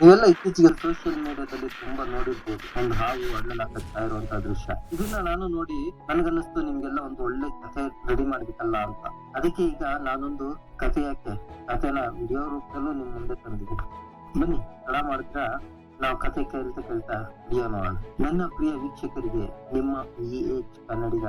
ನೀವೆಲ್ಲ ಇತ್ತೀಚೆಗೆ ಸೋಷಿಯಲ್ ಮೀಡಿಯಾದಲ್ಲಿ ತುಂಬಾ ನೋಡಿರ್ಬೋದು. ಒಂದು ಹಾವು ಹಣ್ಣನ್ನ ಕಚ್ತಾ ಇರುವಂತ ದೃಶ್ಯ. ಇದನ್ನ ನಾನು ನೋಡಿ ನನಗನ್ನಿಸ್ತು ನಿಮ್ಗೆಲ್ಲ ಒಂದು ಒಳ್ಳೆ ಕಥೆ ರೆಡಿ ಮಾಡ್ಬೇಕಲ್ಲ ಅಂತ. ಅದಕ್ಕೆ ಈಗ ನಾನೊಂದು ಕಥೆ ಯಾಕೆ, ಕಥೆನ ವಿಡಿಯೋ ರೂಪದಲ್ಲೂ ನಿಮ್ ಮುಂದೆ ತಂದಿದ್ದೀನಿ. ಬನ್ನಿ, ತಡ ಮಾಡಿದ್ರ ನಾವು ಕಥೆ ಕೇಳ್ತಾ ಕೇಳ್ತಾ ವಿಡಿಯೋ ನೋಡೋಣ. ನನ್ನ ಪ್ರಿಯ ವೀಕ್ಷಕರಿಗೆ ನಿಮ್ಮ ಇ ಎಚ್ ಕನ್ನಡಿಗ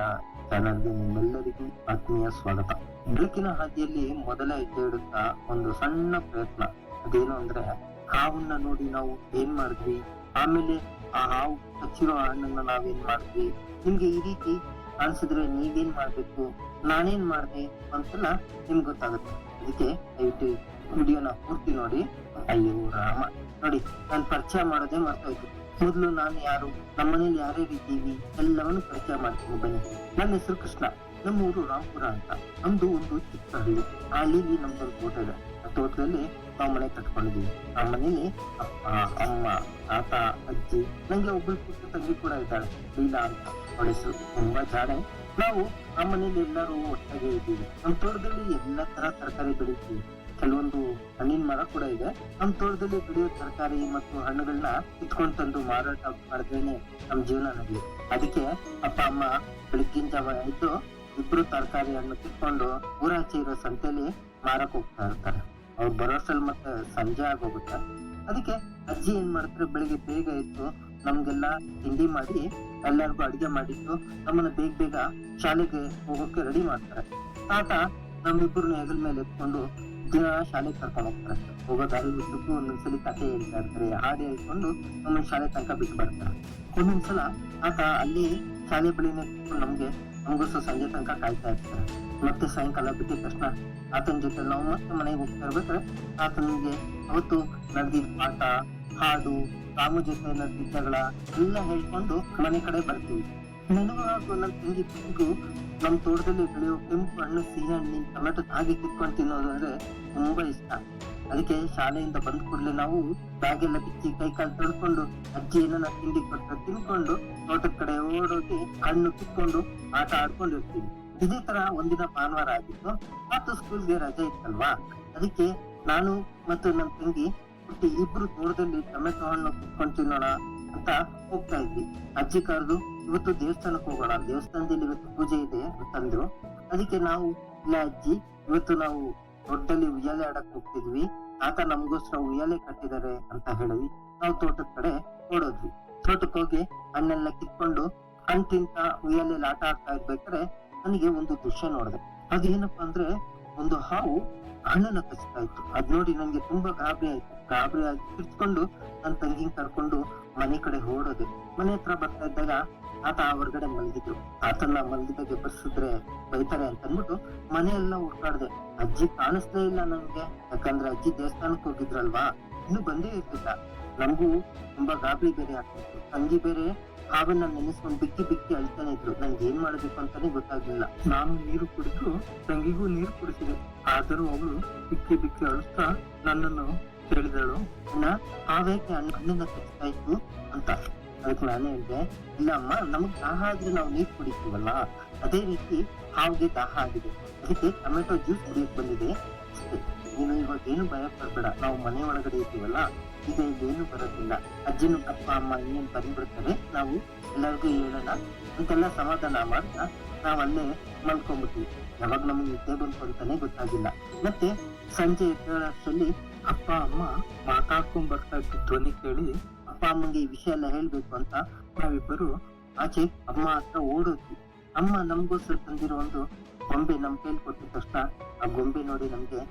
ಚಾನಲ್ಗೆ ನಿಮ್ಮೆಲ್ಲರಿಗೂ ಆತ್ಮೀಯ ಸ್ವಾಗತ. ಬೆಳಕಿನ ಹಾದಿಯಲ್ಲಿ ಮೊದಲ ಇಡುತ್ತಾ ಒಂದು ಸಣ್ಣ ಪ್ರಯತ್ನ. ಅದೇನು ಅಂದ್ರೆ ಹಾವನ್ನ ನೋಡಿ ನಾವು ಏನ್ ಮಾಡಿದ್ವಿ? ಆಮೇಲೆ ಆ ಹಾವು ಹಚ್ಚಿರೋ ಹಣ್ಣನ್ನ ನಾವೇನ್ ಮಾಡಿದ್ವಿ? ನಿಮ್ಗೆ ಈ ರೀತಿ ಅನ್ಸಿದ್ರೆ ನೀವೇನ್ ಮಾಡ್ಬೇಕು? ನಾನೇನ್ ಮಾಡಿದೆ ಅಂತೆಲ್ಲ ನಿಮ್ಗೆ ಗೊತ್ತಾಗುತ್ತೆ. ಅದಕ್ಕೆ ದಯವಿಟ್ಟು ವಿಡಿಯೋನ ಪೂರ್ತಿ ನೋಡಿ. ಅಯ್ಯೋ, ರಾಮ. ನೋಡಿ, ನಾನು ಪರಿಚಯ ಮಾಡೋದೇ ಮರ್ತೋಯ್ತು. ಮೊದಲು ನಾನು ಯಾರು? ನಮ್ಮ ಮನೇಲಿ ಯಾರ್ಯಾರು ಇದ್ದೀವಿ? ಎಲ್ಲವನ್ನು ಪರಿಚಯ ಮಾಡ್ತೀನಿ, ಬನ್ನಿ. ನನ್ನ ಹೆಸರು ಕೃಷ್ಣ. ನಮ್ಮ ಊರು ರಾಮ್ಪುರ ಅಂತ. ನಮ್ದು ಒಂದು ಚಿಕ್ಕ ಹಳ್ಳಿ ಆ ಹಳ್ಳಿಲಿ ನಮ್ದೊಂದು ತೋಟ ಇದೆ. ಆ ತೋಟದಲ್ಲಿ ನಾವು ಮನೆ ಕಟ್ಕೊಂಡಿದೀವಿ ಆ ಮನೇಲಿ ಅಪ್ಪ, ಅಮ್ಮ, ತಾತ, ಅಜ್ಜಿ ನಂಗೆ ಒಬ್ಬಳು ಪುಟ್ಟ ತಂಗಿ ಕೂಡ ಇದ್ದಾಳೆ ಲೀಲಾ ಅಂತ ಹೆಸರು. ತುಂಬಾ ಜಾಡೆ. ನಾವು ಆ ಮನೇಲಿ ಎಲ್ಲರೂ ಒಟ್ಟಾಗೆ ಇದ್ದೀವಿ. ನಮ್ಮ ತೋಟದಲ್ಲಿ ಎಲ್ಲ ತರ ತರಕಾರಿ ಬೆಳಿತೀವಿ. ಕೆಲವೊಂದು ಹಣ್ಣಿನ ಮರ ಕೂಡ ಇದೆ. ನಮ್ಮ ತೋಟದಲ್ಲಿ ಬೆಳೆಯೋ ತರಕಾರಿ ಮತ್ತು ಹಣ್ಣುಗಳನ್ನ ಕಿತ್ಕೊಂಡ್ ತಂದು ಮಾರಾಟ ಮಾಡಿದ್ರೇನೆ ನಮ್ ಜೀವನ ನಡೆಯುತ್ತೆ ಅದಕ್ಕೆ ಅಪ್ಪ, ಅಮ್ಮ ಬೆಳಗ್ಗಿನ ಜಾವ ಇದ್ದು ಇಬ್ರು ತರಕಾರಿ ಹಣ್ಣು ಕಿತ್ಕೊಂಡು ಊರಾಚೆ ಇರೋ ಸಂತೆಯಲ್ಲಿ ಮಾರಕ್ ಹೋಗ್ತಾ ಇರ್ತಾರೆ. ಅವ್ರು ಬರೋಷ್ಟಲ್ಲಿ ಮತ್ತೆ ಸಂಜೆ ಆಗೋಗುತ್ತೆ. ಅದಕ್ಕೆ ಅಜ್ಜಿ ಏನ್ ಮಾಡ್ತಾರೆ, ಬೆಳಿಗ್ಗೆ ಬೇಗ ಎದ್ದು ನಮ್ಗೆಲ್ಲ ತಿಂಡಿ ಮಾಡಿ, ಎಲ್ಲರಿಗೂ ಅಡಿಗೆ ಮಾಡಿಟ್ಟು ನಮ್ಮನ್ನ ಬೇಗ ಬೇಗ ಶಾಲೆಗೆ ಹೋಗೋಕೆ ರೆಡಿ ಮಾಡ್ತಾರೆ. ತಾತ ನಮ್ಮಿಬ್ಬರನ್ನ ಹೆಗಲ ಮೇಲೆ ಎತ್ಕೊಂಡು ದಿನ ಶಾಲೆಗೆ ಕರ್ಕೊಂಡು ಹೋಗ್ತಾರೆ. ಹೋಗೋ ದಾರಿ ಬಿಟ್ಟು ಒಂದೊಂದ್ಸಲಿ ಕಥೆ ಹೇಳ್ತಾ ಇರ್ತಾರೆ, ಹಾಡು ಹೇಳ್ಕೊಂಡು ನಮ್ಮ ಶಾಲೆ ತನಕ ಬಿಟ್ಟು ಬರ್ತಾರೆ. ಒಂದೊಂದ್ಸಲ ಆತ ಅಲ್ಲಿ ಶಾಲೆ ಬಳಿನೇ ನಮ್ಗೆ ನಮಗೋಸ್ಕರ ಸಂಜೆ ತನಕ ಕಾಯ್ತಾ ಇರ್ತಾರೆ. ಮತ್ತೆ ಸಾಯಂಕಾಲ ಬಿಟ್ಟಿದ ತಕ್ಷಣ ಆತನ ಜೊತೆ ನಾವು ಮತ್ತೆ ಮನೆಗೆ ಹೋಗ್ತಾ ಇರ್ಬೇಕಾದ್ರೆ ಆತನಿಗೆ ಅವತ್ತು ನಡೆದಿದ್ದ ಪಾಠ ಹಾಡು ರಾಮು ಜೊತೆ ನಡೆದಿದ್ದ ಎಲ್ಲ ಹೇಳ್ಕೊಂಡು ಮನೆ ಕಡೆ ಬರ್ತೀವಿ. ನನಗೂ ನನ್ನ ತಂಗಿ ತಂಗಿಗೂ ನಮ್ಮ ತೋಟದಲ್ಲಿ ಬೆಳೆಯೋ ಕೆಂಪು ಹಣ್ಣು, ಸಿಹಿ ಹಣ್ಣಿನ ಟೊಮೆಟೊ ಹಾಗೆ ಕಿತ್ಕೊಂಡು ತಿನ್ನೋದು ಅಂದ್ರೆ ತುಂಬಾ ಇಷ್ಟ. ಅದಕ್ಕೆ ಶಾಲೆಯಿಂದ ಬಂದ ಕೂಡಲೇ ನಾವು ಬ್ಯಾಗೆಲ್ಲ ಬಿಚ್ಚಿ ಕೈ ಕಾಲು ತೊಳ್ಕೊಂಡು ಅಜ್ಜಿ ಏನನ್ನ ತಿಂಡಿ ಕೊಟ್ಟರೆ ತಿನ್ಕೊಂಡು ತೋಟದ ಕಡೆ ಓಡೋಗಿ ಹಣ್ಣು ಕಿತ್ಕೊಂಡು ಆಟ ಆಡ್ಕೊಂಡಿರ್ತೀವಿ ಇದೇ ತರ ಒಂದಿನ ಭಾನುವಾರ ಆಗಿತ್ತು. ಮತ್ತು ಸ್ಕೂಲ್ಗೆ ರಜೆ ಇತ್ತಲ್ವಾ? ಅದಕ್ಕೆ ನಾನು ಮತ್ತು ನನ್ನ ತಂಗಿ ಹುಟ್ಟಿ ಇಬ್ರು ದೂರದಲ್ಲಿ ಟೊಮೆಟೊ ಹಣ್ಣು ಕುತ್ಕೊಂಡು ತಿನ್ನೋಣ ಅಂತ ಹೋಗ್ತಾ ಇದ್ವಿ. ಅಜ್ಜಿ ಕರೆದು ಇವತ್ತು ದೇವಸ್ಥಾನಕ್ಕೆ ಹೋಗೋಣ. ದೇವಸ್ಥಾನದಲ್ಲಿ ಇವತ್ತು ಪೂಜೆ ಇದೆ ಅಂತಂದ್ರು ಅದಕ್ಕೆ ನಾವು, ಇಲ್ಲ ಅಜ್ಜಿ, ಇವತ್ತು ನಾವು ದೊಡ್ಡಲ್ಲಿ ಉಯ್ಯಾಲೆ ಆಡಕ್ ಹೋಗ್ತಿದ್ವಿ. ಆತ ನಮಗೋಸ್ಕರ ಉಯ್ಯಾಲೆ ಕಟ್ಟಿದ್ದಾರೆ ಅಂತ ಹೇಳಿದ್ವಿ ನಾವು ತೋಟದ ಕಡೆ ಓಡೋದ್ವಿ. ತೋಟಕ್ಕೆ ಹೋಗಿ ಹಣ್ಣೆಲ್ಲ ಕಿತ್ಕೊಂಡು ಹಣ್ಣು ತಿಂತ ಉಯ್ಯಾಲೆಯಲ್ಲಿ ಆಟ ಆಡ್ತಾ ಇರ್ಬೇಕಾದ್ರೆ ನನಗೆ ಒಂದು ದೃಶ್ಯ ನೋಡಿದೆ. ಅದೇನಪ್ಪ ಅಂದ್ರೆ ಒಂದು ಹಾವು ಹಣ್ಣನ್ನ ಕಚ್ತಾ ಇತ್ತು. ಅದ್ ನೋಡಿ ನನ್ಗೆ ತುಂಬಾ ಗಾಬರಿ ಆಯ್ತು. ಗಾಬರಿ ಆಗಿ ಕಿರ್ಚ್ಕೊಂಡು ನನ್ ತಂಗಿನ್ ಕರ್ಕೊಂಡು ಮನೆ ಕಡೆ ಓಡೋದೆ. ಮನೆ ಹತ್ರ ಬರ್ತಾ ಇದ್ದಾಗ ಆತ ಹೊರಗಡೆ ಮಲಗಿದ್ರು. ಆತನ ಮಲಗಿದಾಗ ಎಬ್ಬರ್ಸಿದ್ರೆ ಬೈತಾರೆ ಅಂತ ಅಂದ್ಬಿಟ್ಟು ಮನೆ ಎಲ್ಲ ಹುಡ್ಕಾಡ್ದೆ. ಅಜ್ಜಿ ಕಾಣಿಸ್ತಾ ಇಲ್ಲ ನನ್ಗೆ. ಯಾಕಂದ್ರೆ ಅಜ್ಜಿ ದೇವಸ್ಥಾನಕ್ಕೆ ಹೋಗಿದ್ರಲ್ವಾ? ಇನ್ನು ಬಂದೇ ಇರ್ಲಿಲ್ಲ. ನಮಗೂ ತುಂಬಾ ಗಾಬರಿ ಬೇರೆ ಆಗ್ತಿತ್ತು. ತಂಗಿ ಬೇರೆ ಹಾವನ್ನ ನೆನೆಸ್ಕೊಂಡು ಬಿಕ್ಕಿ ಬಿಕ್ಕಿ ಅಳ್ತಾನೆ ಇದ್ರು. ನನ್ಗೆ ಏನ್ ಮಾಡಬೇಕು ಅಂತಾನೆ ಗೊತ್ತಾಗ್ಲಿಲ್ಲ. ನಾನು ನೀರು ಕುಡಿದು ತಂಗಿಗೂ ನೀರು ಕುಡಿಸಿದೆ. ಆದರೂ ಅವಳು ಬಿಕ್ಕಿ ಬಿಕ್ಕಿ ಅಳಿಸ್ತಾ ನನ್ನನ್ನು ಕೇಳಿದಳು. ಅಣ್ಣ ಹಾವೇಕೆ ಅಣ್ಣನ ಕಚ್ತಾ ಇತ್ತು ಅಂತ. ಅದಕ್ಕೆ ನಾನು ಹೇಳಿದೆ, ಇಲ್ಲ ಅಮ್ಮ, ನಮಗ್ ದಾಹ ಆದ್ರೆ ನಾವು ನೀರು ಕುಡಿತೀವಲ್ಲ. ಅದೇ ರೀತಿ ಹಾವಿಗೆ ದಾಹ ಆಗಿದೆ. ಅದಕ್ಕೆ ಟೊಮೆಟೊ ಜ್ಯೂಸ್ ಕುಡಿಯಕ್ ಬಂದಿದೆ. ಅಷ್ಟೇ. ನೀನು ಇವಾಗ ಏನು ಭಯ ಪಡ್ಬೇಡ. ನಾವು ಮನೆ ಒಳಗಡೆ ಇದ್ದೀವಲ್ಲ ಈಗ ಇದೇನು ಬರೋದಿಲ್ಲ. ಅಜ್ಜಿನೂ ಅಪ್ಪ, ಅಮ್ಮ ಏನ್ ಬಂದ್ಬಿಡ್ತಾರೆ? ನಾವು ಎಲ್ಲರಿಗೂ ಹೇಳೋಣ. ಅಂತೆಲ್ಲ ಸಮಾಧಾನ ಮಾಡ್ತಾ ನಾವ್ ಅಲ್ಲೇ ಮಲ್ಕೊಂಡ್ಬಿಟ್ವಿ. ಯಾವಾಗ ನಮಗೆ ನಿದ್ದೆ ಬಂತು ಅಂತಾನೆ ಗೊತ್ತಾಗಿಲ್ಲ. ಮತ್ತೆ ಸಂಜೆ ಎದ್ದೇಳಷ್ಟರಲ್ಲಿ ಅಪ್ಪ, ಅಮ್ಮ ಮಾತಾಡ್ಕೊಂಡ್ ಬರ್ತಾ ಇದ್ದ ಧ್ವನಿ ಕೇಳಿ ಅಪ್ಪ, ಅಮ್ಮಂಗೆ ಈ ವಿಷಯ ಎಲ್ಲ ಹೇಳ್ಬೇಕು ಅಂತ ನಾವಿಬ್ಬರು ಆಚೆ ಅಮ್ಮ ಹತ್ರ ಓಡೋದ್ವಿ. ಅಮ್ಮ ನಮ್ಗೋಸ್ಕರ ತಂದಿರೋ ಒಂದು ಗೊಂಬೆ ನಮ್ ಕೈಲಿ ಕೊಟ್ಟಿದ ತಕ್ಷಣ ಆ ಗೊಂಬೆ ನೋಡಿ ನಮ್ಗೆ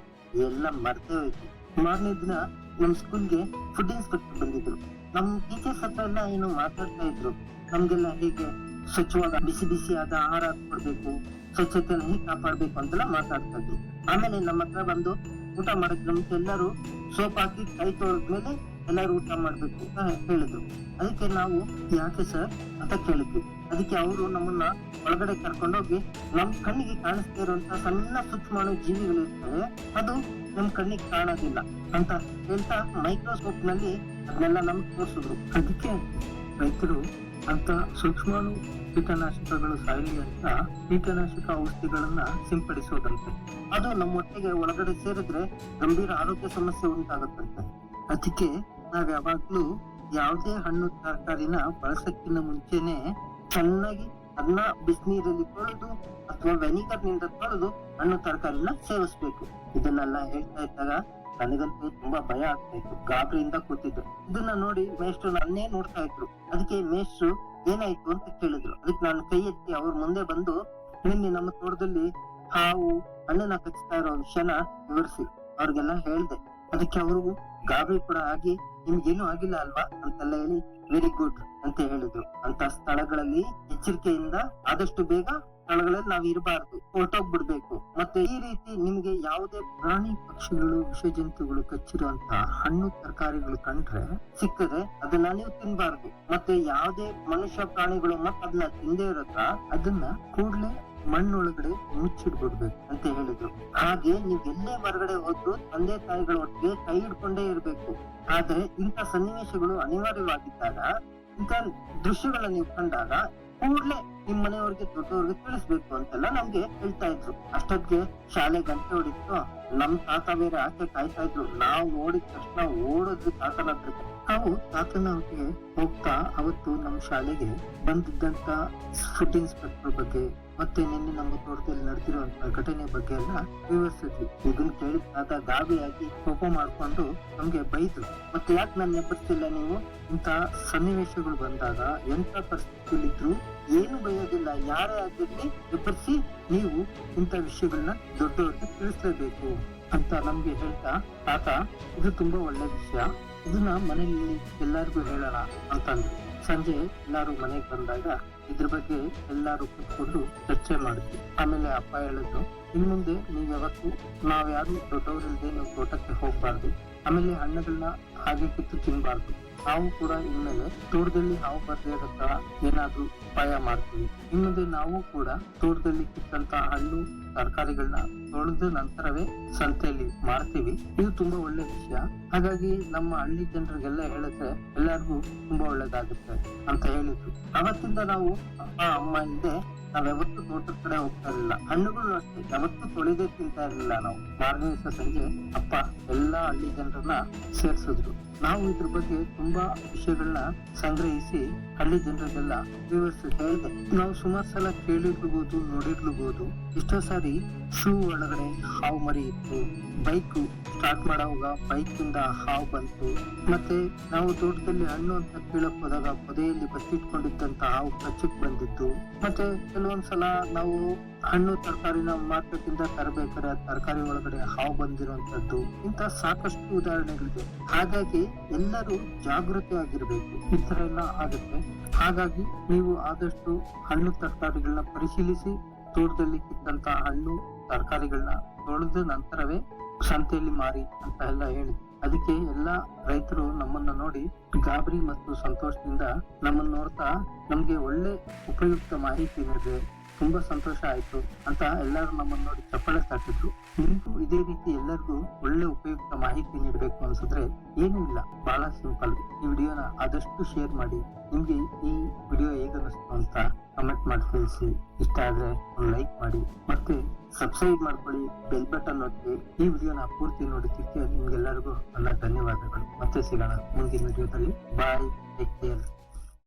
ಎಲ್ಲ ಮರ್ತೇ ಹೋಯ್ತು. ಮಾರನೇ ದಿನ ನಮ್ ಸ್ಕೂಲ್ಗೆ ಫುಡ್ ಇನ್ಸ್ಪೆಕ್ಟರ್ ಬಂದಿದ್ರು. ನಮ್ ಟೀಚರ್ಸ್ ಹತ್ರ ಎಲ್ಲ ಏನು ಮಾತಾಡ್ತಾ ಇದ್ರು. ನಮ್ಗೆಲ್ಲ ಹೇಗೆ ಸ್ವಚ್ಛವಾದ, ಬಿಸಿ ಬಿಸಿ ಆದ ಆಹಾರ ಕೊಡ್ಬೇಕು, ಸ್ವಚ್ಛತೆನ ಹೇಗೆ ಕಾಪಾಡ್ಬೇಕು ಅಂತೆಲ್ಲ ಮಾತಾಡ್ತಾ ಇದ್ರು. ಆಮೇಲೆ ನಮ್ಮ ಹತ್ರ ಬಂದು ಊಟ ಮಾಡಕ್ ನಮ್ಗೆ ಎಲ್ಲರೂ ಸೋಪ್ ಹಾಕಿ ಕೈ ತೊಳೆದ್ಮೇಲೆ ಎಲ್ಲರೂ ಊಟ ಮಾಡ್ಬೇಕು ಅಂತ ಹೇಳಿದ್ರು. ಅದಕ್ಕೆ ನಾವು ಯಾಕೆ ಸರ್ ಅಂತ ಕೇಳಿದ್ವಿ. ಅದಕ್ಕೆ ಅವರು ನಮ್ಮನ್ನ ಒಳಗಡೆ ಕರ್ಕೊಂಡೋಗಿ ನಮ್ ಕಣ್ಣಿಗೆ ಕಾಣಿಸ್ತಾ ಇರುವಂತ ಸಣ್ಣ ಸೂಕ್ಷ್ಮಾಣು ಜೀವಿಗಳಿರ್ತವೆ ಅದು ನಮ್ ಕಣ್ಣಿಗೆ ಕಾಣೋದಿಲ್ಲ ಅಂತ ಹೇಳ್ತಾ ಮೈಕ್ರೋಸ್ಕೋಪ್ನಲ್ಲಿ ಅದನ್ನೆಲ್ಲ ನಮ್ಗೆ ತೋರಿಸಿದ್ರು. ಅದಕ್ಕೆ ರೈತರು ಅಂತ ಸೂಕ್ಷ್ಮಾಣು ಕೀಟನಾಶಕಗಳು ಸಾಯಲಿ ಅಂತ ಕೀಟನಾಶಕ ಔಷಧಿಗಳನ್ನ ಸಿಂಪಡಿಸೋದಂತೆ. ಅದು ನಮ್ಮ ಹೊಟ್ಟೆಗೆ ಒಳಗಡೆ ಸೇರಿದ್ರೆ ಗಂಭೀರ ಆರೋಗ್ಯ ಸಮಸ್ಯೆ ಉಂಟಾಗುತ್ತಂತೆ. ಅದಕ್ಕೆ ನಾವ್ ಯಾವಾಗ್ಲೂ ಯಾವುದೇ ಹಣ್ಣು, ತರಕಾರಿನ ಬಳಸಕ್ಕಿಂತ ಮುಂಚೆನೆ ಚೆನ್ನಾಗಿ ಅದನ್ನ ಬಿಸಿನೀರಲ್ಲಿ ತೊಳೆದು ಅಥವಾ ವೆನಿಗರ್ನಿಂದ ತೊಳೆದು ಹಣ್ಣು ತರಕಾರಿನ ಸೇವಿಸ್ಬೇಕು. ಇದನ್ನೆಲ್ಲ ಹೇಳ್ತಾ ಇದ್ದಾಗ ನನಗಂತೂ ತುಂಬಾ ಭಯ ಆಗ್ತಾ ಇತ್ತು. ಗಾಬರಿಯಿಂದ ಕೂತಿದ್ರು ಇದನ್ನ ನೋಡಿ ಮೇಷ್ಟ್ರು ನನ್ನೇ ನೋಡ್ತಾ ಇದ್ರು. ಅದಕ್ಕೆ ಮೇಷ್ಟ್ರು ಏನಾಯ್ತು ಅಂತ ಕೇಳಿದ್ರು. ಅದಕ್ಕೆ ನಾನು ಕೈ ಎತ್ತಿ ಅವ್ರ ಮುಂದೆ ಬಂದು ನಿನ್ನೆ ನಮ್ಮ ತೋಟದಲ್ಲಿ ಹಾವು ಹಣ್ಣನ್ನ ಕಚ್ತಾ ಇರೋ ವಿಷಯನ ವಿವರಿಸಿ. ಅವ್ರಿಗೆಲ್ಲ ಹೇಳ್ದೆ. ಅದಕ್ಕೆ ಅವರು ಗಾಬರಿ ಕೂಡ ಆಗಿ, ನಿಮ್ಗೇನು ಆಗಿಲ್ಲ ಅಲ್ವಾ? ಅಂತೆಲ್ಲ ಹೇಳಿ ವೆರಿ ಗುಡ್ ಅಂತ ಹೇಳಿದ್ರು. ಅಂತ ಸ್ಥಳಗಳಲ್ಲಿ ಎಚ್ಚರಿಕೆಯಿಂದ ಆದಷ್ಟು ಬೇಗ ಸ್ಥಳಗಳಲ್ಲಿ ನಾವ್ ಇರಬಾರ್ದು. ಹೊರಟೋಗ್ಬಿಡ್ಬೇಕು. ಮತ್ತೆ ಈ ರೀತಿ ನಿಮ್ಗೆ ಯಾವುದೇ ಪ್ರಾಣಿ ಪಕ್ಷಿಗಳು, ವಿಷಜಂತುಗಳು ಕಚ್ಚಿರುವಂತ ಹಣ್ಣು, ತರಕಾರಿಗಳು ಕಂಡ್ರೆ ಸಿಕ್ಕದೆ ಅದನ್ನ ನೀವು ತಿನ್ಬಾರ್ದು. ಮತ್ತೆ ಯಾವುದೇ ಮನುಷ್ಯ ಪ್ರಾಣಿಗಳು ಮತ್ತೆ ಅದನ್ನ ತಿಂದೇ ಇರತ್ತ ಅದನ್ನ ಕೂಡ್ಲೆ ಮಣ್ಣೊಳಗಡೆ ಮುಚ್ಚಿಡ್ಬಿಡ್ಬೇಕು ಅಂತ ಹೇಳಿದ್ರು. ಹಾಗೆ ನೀವ್ ಎಲ್ಲೇ ಹೊರಗಡೆ ಹೋದ್ರು ತಂದೆ ತಾಯಿಗಳ ಒಟ್ಟಿಗೆ ಕೈ ಹಿಡ್ಕೊಂಡೇ ಇರ್ಬೇಕು. ಆದ್ರೆ ಇಂಥ ಸನ್ನಿವೇಶಗಳು ಅನಿವಾರ್ಯವಾಗಿದ್ದಾಗ, ಇಂಥ ದೃಶ್ಯಗಳನ್ನ ನೀವು ಕಂಡಾಗ ಕೂಡ್ಲೆ ನಿಮ್ ಮನೆಯವ್ರಿಗೆ, ದೊಡ್ಡವ್ರಿಗೆ ತಿಳಿಸ್ಬೇಕು ಅಂತೆಲ್ಲ ನಮ್ಗೆ ಹೇಳ್ತಾ ಇದ್ರು. ಅಷ್ಟೊತ್ತಿಗೆ ಶಾಲೆ ಗಂಟೆ ಹೊಡಿತು. ನಮ್ ತಾತ ಬೇರೆ ಆಚೆ ಕಾಯ್ತಾ ಇದ್ರು. ನಾವು ನೋಡಿದ ತಕ್ಷಣ ಓಡೋದ್ವಿ ತಾತನ ಹತ್ರಕ್ಕೆ. ನಾವು ಒಟ್ಟಿಗೆ ಹೋಗ್ತಾ ಅವತ್ತು ನಮ್ಮ ಶಾಲೆಗೆ ಬಂದಿದ್ದಂತ ಫುಡ್ ಇನ್ಸ್ಪೆಕ್ಟರ್ ಬಗ್ಗೆ ಮತ್ತೆ ನಿನ್ನೆ ನಮ್ಮ ತೋಟದಲ್ಲಿ ನಡೆದಿರುವಂತ ಘಟನೆ ಬಗ್ಗೆ ಎಲ್ಲ ವಿವರಿಸಿದ್ವಿ. ಇದನ್ನ ಕೇಳಿ ತಾತ ಗಾಬರಿಯಾಗಿ ಕೋಪ ಮಾಡ್ಕೊಂಡು ನಮ್ಗೆ ಬೈದ್ರು. ಮತ್ತೆ ಯಾಕೆ ನಾನು ನೆಪರ್ತಿಲ್ಲ ನೀವು? ಇಂತ ಸನ್ನಿವೇಶಗಳು ಬಂದಾಗ ಎಂತ ಪರಿಸ್ಥಿತಿಲಿದ್ರು ಏನು ಬಯೋದಿಲ್ಲ. ಯಾರೇ ಆಗಿರ್ಲಿ ಎಬ್ಬರಿಸಿ ನೀವು ಇಂಥ ವಿಷಯಗಳನ್ನ ದೊಡ್ಡವರಿಗೆ ತಿಳಿಸ್ಲೇಬೇಕು ಅಂತ ನಮ್ಗೆ ಹೇಳ್ತಾ ತಾತ, ಇದು ತುಂಬಾ ಒಳ್ಳೆ ವಿಷಯ. ಇದನ್ನ ಮನೆಯಲ್ಲಿ ಎಲ್ಲರಿಗೂ ಹೇಳೋಣ ಅಂತಂದ್ರು. ಸಂಜೆ ಎಲ್ಲರೂ ಮನೆಗೆ ಬಂದಾಗ ಇದ್ರ ಬಗ್ಗೆ ಎಲ್ಲರೂ ಕೂತ್ಕೊಂಡು ಚರ್ಚೆ ಮಾಡಿದ್ವಿ. ಆಮೇಲೆ ಅಪ್ಪ ಹೇಳಿದ್ರು, ಇನ್ ಮುಂದೆ ನೀವ್ ಯಾವತ್ತು, ನಾವ್ ಯಾರು ದೊಡ್ಡವರಿಲ್ದೆ ನೀವು ತೋಟಕ್ಕೆ ಹೋಗ್ಬಾರ್ದು. ಆಮೇಲೆ ಹಣ್ಣುಗಳನ್ನ ಹಾಗೆ ಕಿತ್ತು ತಿನ್ಬಾರ್ದು. ನಾವು ಕೂಡ ಇನ್ಮೇಲೆ ತೋಟದಲ್ಲಿ ಹಾವು ಬರದೇ ತರ ಏನಾದ್ರೂ ಉಪಾಯ ಮಾಡ್ತೀವಿ. ಇನ್ಮುಂದೆ ನಾವು ಕೂಡ ತೋಟದಲ್ಲಿ ಕಿತ್ತಂತ ಹಣ್ಣು, ತರಕಾರಿಗಳನ್ನ ತೊಳೆದ ನಂತರವೇ ಸಂತೆಯಲ್ಲಿ ಮಾರ್ತೀವಿ. ಇದು ತುಂಬಾ ಒಳ್ಳೆ ವಿಷಯ. ಹಾಗಾಗಿ ನಮ್ಮ ಹಳ್ಳಿ ಜನರಿಗೆಲ್ಲ ಹೇಳಿದ್ರೆ ಎಲ್ಲರಿಗೂ ತುಂಬಾ ಒಳ್ಳೇದಾಗುತ್ತೆ ಅಂತ ಹೇಳಿದ್ರು. ಅವತ್ತಿಂದ ನಾವು ಅಪ್ಪ, ಅಮ್ಮ ಹಿಂದೆ ನಾವ್ ಯಾವತ್ತೂ ತೋಟದ ಕಡೆ ಹೋಗ್ತಾ ಇರಲಿಲ್ಲ. ಹಣ್ಣುಗಳು ಅಷ್ಟೇ ಯಾವತ್ತೂ ತೊಳೆದೇ ತಿಂತಾ ಇರಲಿಲ್ಲ ನಾವು. ಮಾರನೇ ಸಂಜೆ ಅಪ್ಪ, ಎಲ್ಲಾ ಹಳ್ಳಿ ಜನರನ್ನ ಸೇರ್ಸಿದ್ರು. ನಾವು ಇದ್ರ ಬಗ್ಗೆ ತುಂಬಾ ವಿಷಯಗಳನ್ನ ಸಂಗ್ರಹಿಸಿ ಹಳ್ಳಿ ಜನರಿಗೆಲ್ಲ ವಿವರಿಸಿ ಹೇಳಿದೆ ನಾವು ಸುಮಾರು ಸಲ ಕೇಳಿರ್ಬೋದು ನೋಡಿರ್ಲಬಹುದು ಎಷ್ಟೋ ಸಾರಿ ಶೂ ಒಳಗಡೆ ಹಾವು ಮರಿ ಇತ್ತು. ಬೈಕ್ ಸ್ಟಾರ್ಟ್ ಮಾಡೋವಾಗ ಬೈಕ್ ಇಂದ ಹಾವು ಬಂತು. ಮತ್ತೆ ನಾವು ತೋಟದಲ್ಲಿ ಹಣ್ಣು ಅಂತ ಕೀಳಕ್ ಹೋದಾಗ ಪೊದೆಯಲ್ಲಿ ಬಚ್ಚಿಟ್ಕೊಂಡಿದ್ದಂತ ಹಾವು ಕಚ್ಚಕ್ ಬಂದಿತ್ತು. ಮತ್ತೆ ಕೆಲವೊಂದ್ಸಲ ನಾವು ಹಣ್ಣು ತರಕಾರಿನ ಮಾರ್ಕೆಟ್ ತರಬೇಕಾದ್ರೆ ತರಕಾರಿ ಒಳಗಡೆ ಹಾವು ಬಂದಿರುವಂತದ್ದು ಇಂತ ಸಾಕಷ್ಟು ಉದಾಹರಣೆಗಳಿದೆ ಹಾಗಾಗಿ ಎಲ್ಲರೂ ಜಾಗೃತಿ ಆಗಿರ್ಬೇಕು ಈ ತರ ಎಲ್ಲ ಆಗುತ್ತೆ. ಹಾಗಾಗಿ ನೀವು ಆದಷ್ಟು ಹಣ್ಣು ತರಕಾರಿಗಳನ್ನ ಪರಿಶೀಲಿಸಿ ತೋಟದಲ್ಲಿ ಕಿತ್ತಂತ ಹಣ್ಣು ತರಕಾರಿಗಳನ್ನ ತೊಳೆದ ನಂತರವೇ ಸಂತೆಯಲ್ಲಿ ಮಾರಿ ಅಂತ ಎಲ್ಲ ಹೇಳಿ. ಅದಕ್ಕೆ ಎಲ್ಲಾ ರೈತರು ನಮ್ಮನ್ನ ನೋಡಿ ಗಾಬರಿ ಮತ್ತು ಸಂತೋಷದಿಂದ ನಮ್ಮನ್ನ ನೋಡ್ತಾ ನಮ್ಗೆ ಒಳ್ಳೆ ಉಪಯುಕ್ತ ಮಾಹಿತಿ ನೀಡಿದೆ ತುಂಬಾ ಸಂತೋಷ ಆಯ್ತು ಅಂತ ಎಲ್ಲರೂ ನಮ್ಮನ್ನು ನೋಡಿ ಚಪ್ಪಾಳೆ ತಟ್ಟಿದ್ರು ನಿಮಗೂ ಇದೇ ರೀತಿ ಎಲ್ಲರಿಗೂ ಒಳ್ಳೆ ಉಪಯುಕ್ತ ಮಾಹಿತಿ ನೀಡಬೇಕು ಅನ್ಸಿದ್ರೆ ಏನೂ ಇಲ್ಲ. ಬಹಳ ಸಿಂಪಲ್ ಈ ವಿಡಿಯೋನ ಆದಷ್ಟು ಶೇರ್ ಮಾಡಿ. ನಿಮ್ಗೆ ಈ ವಿಡಿಯೋ ಹೇಗನ್ನಿಸ್ತು ಅಂತ ಕಮೆಂಟ್ ಮಾಡಿ ತಿಳಿಸಿ. ಇಷ್ಟ ಆದ್ರೆ ಲೈಕ್ ಮಾಡಿ. ಮತ್ತೆ ಸಬ್ಸ್ಕ್ರೈಬ್ ಮಾಡ್ಕೊಳ್ಳಿ ಬೆಲ್ ಬಟನ್ ಒತ್ತಿ. ಈ ವಿಡಿಯೋನ ಪೂರ್ತಿ ನೋಡಿದ್ದಕ್ಕೆ ನಿಮ್ಗೆಲ್ಲರಿಗೂ ನನ್ನ ಧನ್ಯವಾದಗಳು. ಮತ್ತೆ ಸಿಗೋಣ ಮುಂದಿನ ವಿಡಿಯೋದಲ್ಲಿ. Bye take care